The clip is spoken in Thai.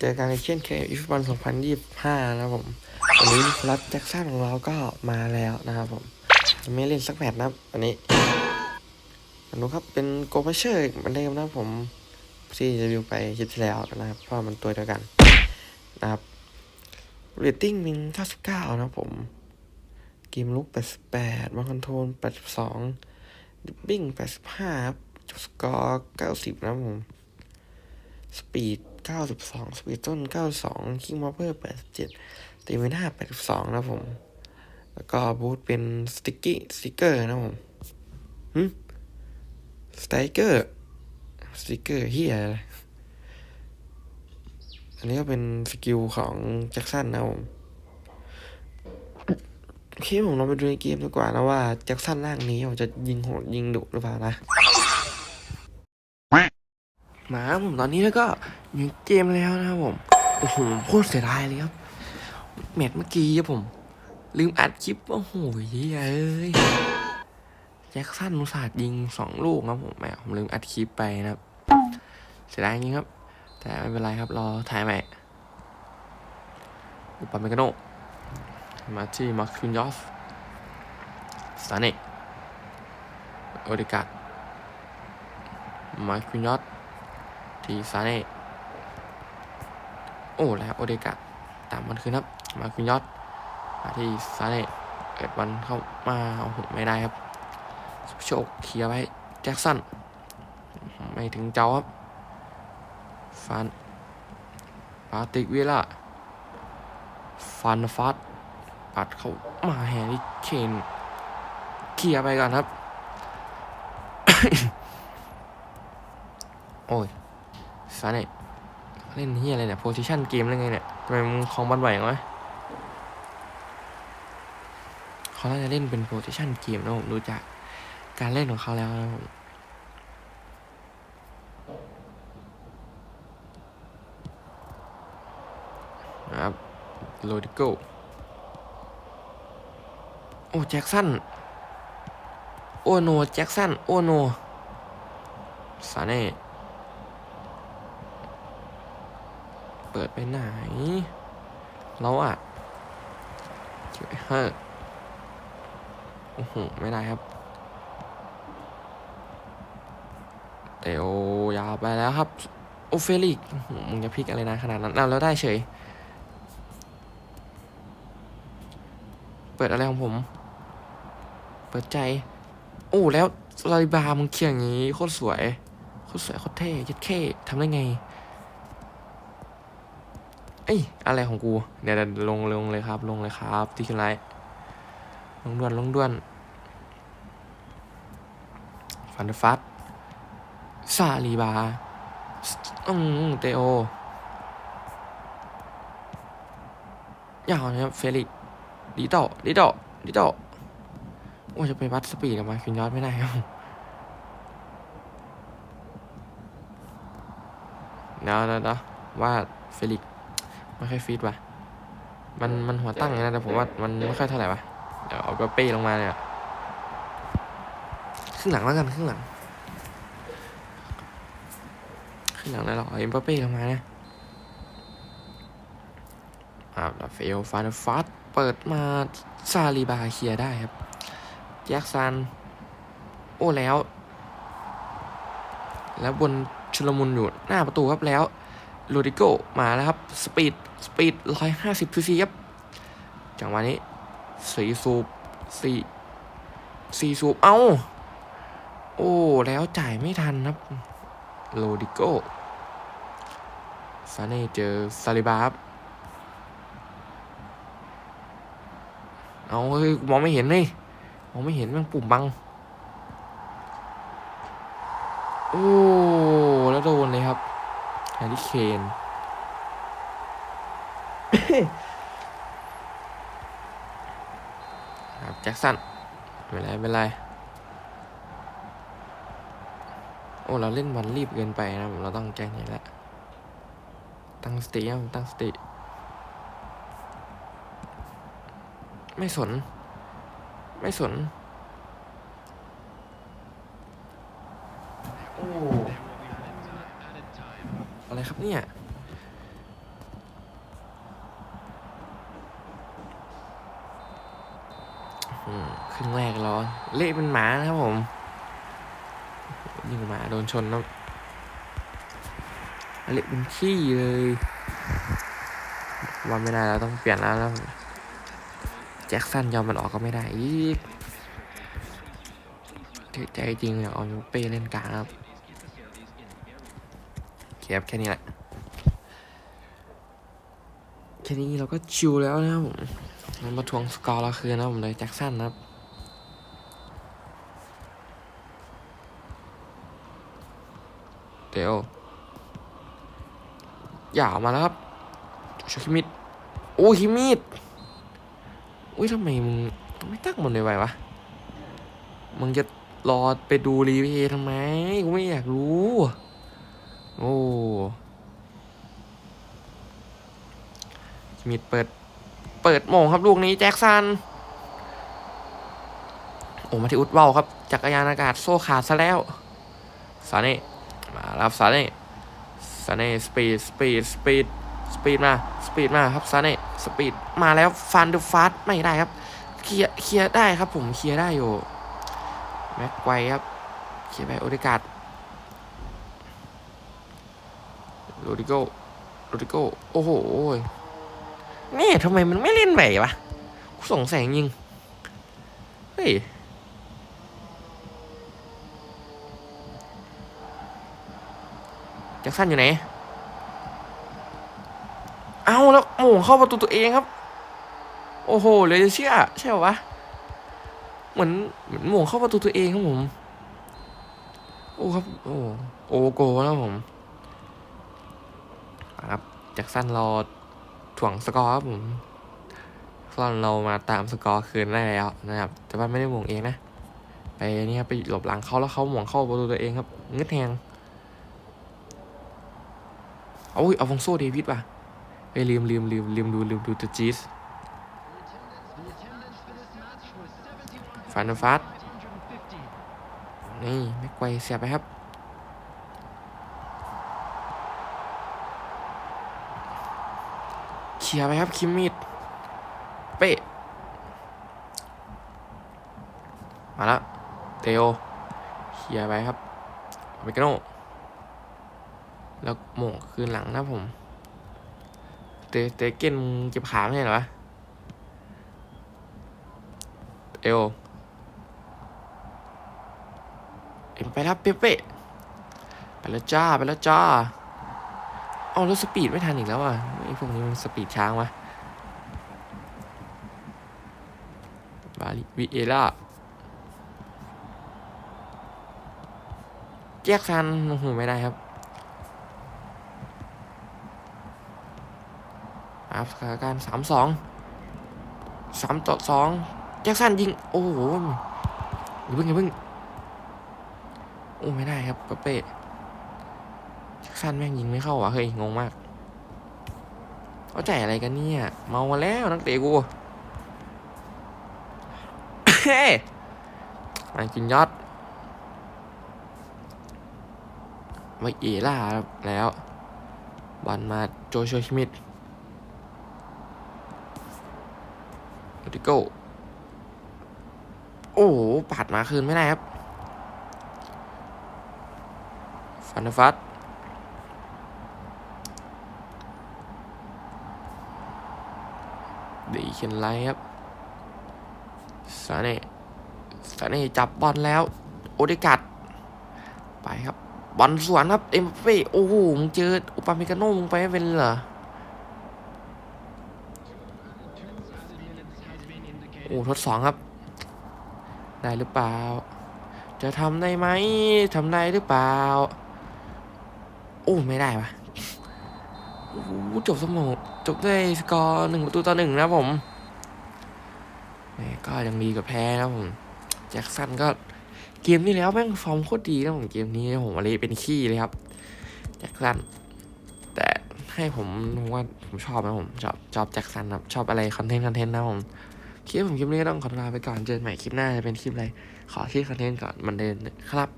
เจอกันในเช่นเคยอีฟบอล2025 นะครับผม วันนี้รัฐแจ็คสันของเราก็มาแล้วนะครับผมจะไม่เล่นสักแมตช์นะครับวันนี้มาดูครับเป็นโกลเชอร์เหมือนเดิมนะผมที่รีวิวไปคลิปที่แล้วนะครับ เพราะมันตัวเดียวกันนะครับเรตติ้งมิน99 นะครับผม เกมลุก 88 มาคอนโทรล 82 ดิบบิ้ง 85 ครับจบสกอร์ 90 นะครับผม สปีด 92สปีดต้น 92 คิงมอเปอร์ 87ตีมิน่า82 นะผม แล้วก็บูทเป็นสติกกี้สติกเกอร์นะผมหึสไตรเกอร์สติกเกอร์เฮียอะไรอันนี้ก็เป็นสกิลของแจ็คสันนะผมโอเคผมลองไปดูในเกมดีกว่านะว่าแจ็คสันร่างนี้ผมจะยิงโหดยิงดุหรือเปล่านะ มาผมตอนนี้แล้วก็อยู่เกมแล้วนะครับผม โอ้โหโคตรเสียดายเลยครับแมตช์เมื่อกี้ครับผม ลืมอัดคลิป โอ้โหเยเอ้ยแจ็คสันนุสาดยิงสองลูกครับผมแหมผมลืมอัดคลิปไปนะครับ เสียดายจริงครับ แต่ไม่เป็นไรครับรอถ่ายใหม่ดูปาเมกาโนมาที่มาร์คินยอฟสตานกโอเดกามาร์คินยอฟ ทีซาเน่โอ้แล้วโอเดกะตามมันคืนครับ มาคุณยอดมาที่ซาเน่เกิดวันเข้ามาโอ้โหไม่ได้ครับสุโชคเคลียร์ไว้แจ็คสันไม่ถึงเจ้าครับฟันปาติกวิล่าฟันฟัดปัดเข้ามาแฮร์รี่เคนเคลียร์ไปก่อนครับ โอ้ย ซาเนี่ยเล่นเฮียอะไรเนี่ยโพซิชันเกมอะไรไงเนี่ยทำไมมึงคลองบอลไหววะเขาน่าจะเล่นเป็นโพซิชันเกมนะผมดูจากการเล่นของเขาแล้วนะผมครับโรดิโกโอ้แจ็คสันโอโนแจ็คสันโอโนซาเน่ เปิดไปไหนเราอะเฮ้อโอ้โหไม่ได้ครับ เตโอยาวไปแล้วครับ โอเฟลิกมึงจะพลิกอะไรนะขนาดนั้นเอาแล้วได้เฉย เปิดอะไรของผม เปิดใจ โอ้แล้วลาลิบามึงเคียงอย่างนี้ โคตรสวย โคตรสวย โคตรเท่ยัดเข้ทำได้ไง เอ้ยอะไรของกู เดี๋ยวลงลงเลยครับ ลงเลยครับที่ขึ้นไลท์ลงด่วนลงด่วนฟันด์ฟัตซาลีบาอืมเตโอยาวนะครับเฟลิกดีโตดีโตดีโตโอ้จะไปวัดสปีดกับมาคินยอดไม่ได้ครับเดี๋ยวเดี๋ยวเดี๋ยวว่าเฟลิก ไม่ค่อยฟีดว่ะ มันมันหัวตั้งนะแต่ผมว่ามันไม่ค่อยเท่าไหร่ว่ะ เดี๋ยวเอาเปเป้ลงมาเลยอะครึ่งหลังแล้วกันครึ่งหลังครึ่งหลังแล้วหรอเอ็มเปเป้ลงมานะอ่าแล้วเฟลฟานฟาสเปิดมาซาลีบาเคลียร์ได้ครับแจ็คซัน โอ้แล้ว แล้วบนชุลมุนอยู่หน้าประตูครับแล้ว โรดิโกมาแล้วครับ สปีด สปีดร้อยห้าสิบซีซีครับ จังหวะนี้สี่สูบสี่สี่สูบ เอา้า โอ้ แล้วจ่ายไม่ทันครับโรดิโกซาเน่เจอซาลิบาครับเอาเฮ้ยมองไม่เห็นเลยมองไม่เห็นมันปุ่มบัง โอ้ แล้วโดนเลยครับ แฮร์รี่เคนครับแจ็คสันไม่เป็นไรไม่เป็นไร โอ้ เราเล่นบอลรีบเกินไปนะเราต้องแจ้งอย่างนี้แล้วตั้งสติครับตั้งสติ ไม่สน ไม่สน ไรครับเนี่ย ครึ่งแรกเราเละเป็นหมานะครับผมยิงหมาโดนชนแล้วเละเป็นขี้เลยวันไม่ได้แล้วต้องเปลี่ยนแล้วแจ็คสันยอมมันออกก็ไม่ได้อีกใจจริงอยากเอาเป้เล่นกลางครับ คครับแค่นี้แหละ แค่นี้เราก็ชิวแล้วนะครับผมเรามาทวงสกอร์เราคืนนะผมเลยแจ็คสันนะครับเดี๋ยวอย่าออกมาแล้วครับชคิมิดโอ้คิมิดอุ้ยทำไมมึงไม่ตั้งหมดเลยไววะมึงจะรอไปดูรีเพย์ทำไมกูไม่อยากรู้ โอ้มิดเปิด เปิดโมงครับลูกนี้แจ็คสัน โอ้มาที่อุดเว้าครับ จักรยานอากาศโซ่ขาดซะแล้วซาเน่มาแล้วซาเน่ซาเน่สปีด สปีด สปีด สปีดมา สปีดมาครับซาเน่สปีดมาแล้วฟันดูฟาสไม่ได้ครับ เคลียร์ เคลียร์ได้ครับผม เคลียร์ได้อยู่ แม็กไกวครับ เคลียร์ไปโอดิกาด โรดิโกโรดิโกโอ้โหนี่ทำไมมันไม่เล่นไหววะกูสงสัยจริงเฮ้ยแจ็คสันอยู่ไหน เอาแล้วโมงเข้าประตูตัวเองครับ โอ้โหเลยจะเชื่อใช่ปะวะเหมือนเหมือนโมงเข้าประตูตัวเองครับผม โอ้ครับ โอ้โอโกแล้วผม จ็คสันรอถ่วงสกอร์ครับผมตอนเรามาตามสกอร์คืนได้แล้วนะครับ แต่ว่าไม่ได้โมงเองนะ ไปเนี่ยไปหลบหลังเขาแล้วเขาหมงเข้าประตูตัวเองครับเงืดแทงโอ้ยเอาฟองโซเดวิดว่ะเฮ้ลืมลืมลืมลืมดูลืมดูตัวจีสฟันฟาสนี่แม็กไกวเสียไปครับ เคลียไปครับคิมมิดเป๊ะมาล้วเตโอเคลียไปครับเมกาโนแล้วโหม่งคืนหลังนะผม เตเตเกนเจ็บขาไม่ใช่เหรอวะเอเอ็มไปแล้วเป๊ะไปแล้วจ้า ไปแล้วจ้า เอาแล้วสปีดไม่ทันอีกแล้วอะไอ้พวกนี้มันสปีดช้างวะบาลิวิเอล่าแจ็คสันโอ้โหไม่ได้ครับครับสถานการณ์สามสองสามต่อสองแจ็คสันยิง โอ้โหอย่าเพิ่งอย่าเพิ่งโอ้ไม่ได้ครับปะเป้แจ็ค สั้นแม่งยิงไม่เข้าว่ะเฮ้ยงงมากเขาใจอะไรกันเนี่ย เมามาแล้วนักเตะกูเฮ้ยมากินยอดม่เอล่าแล้วบอลมาโจชัวชิมิดโรดิโกโอ้โหปาดมาคืนไม่ได้ครับ ฟันเดฟัส ดีเขียนไลท์ครับสาเน่สาเน่จับบอลแล้ว โอเดกัด ไปครับ บอลสวนครับ เอ็มเป้โอ้โหมึงเจออุปาเมกาโน่มึงไปเป็นเหรอโอ้ทดสองครับ ได้หรือเปล่า จะทำได้ไหมทำได้หรือเปล่า โอ้ ไม่ได้ปะ โอ้โหจบสมองจบด้วยสกอร์หนึ่งประตูต่อหนึ่งนะผมแหม่ก็ยังดีกับแพ้นะผม แจ็คสันก็เกมนี้แล้วแม่งฟอร์มโคตรดีนะผมเกมนี้ผมอะไรเป็นขี้เลยครับ แจ็คสัน แต่ให้ผมผมว่าผมชอบนะผมชอบชอบแจ็คสันครับชอบอะไรคอนเทนต์คอนเทนต์นะผมคลิปผมคลิปนี้ก็ต้องขอลาไปก่อนเจอกันใหม่คลิปหน้าจะเป็นคลิปอะไรขอคลิปคอนเทนต์ก่อนมันเดินครับ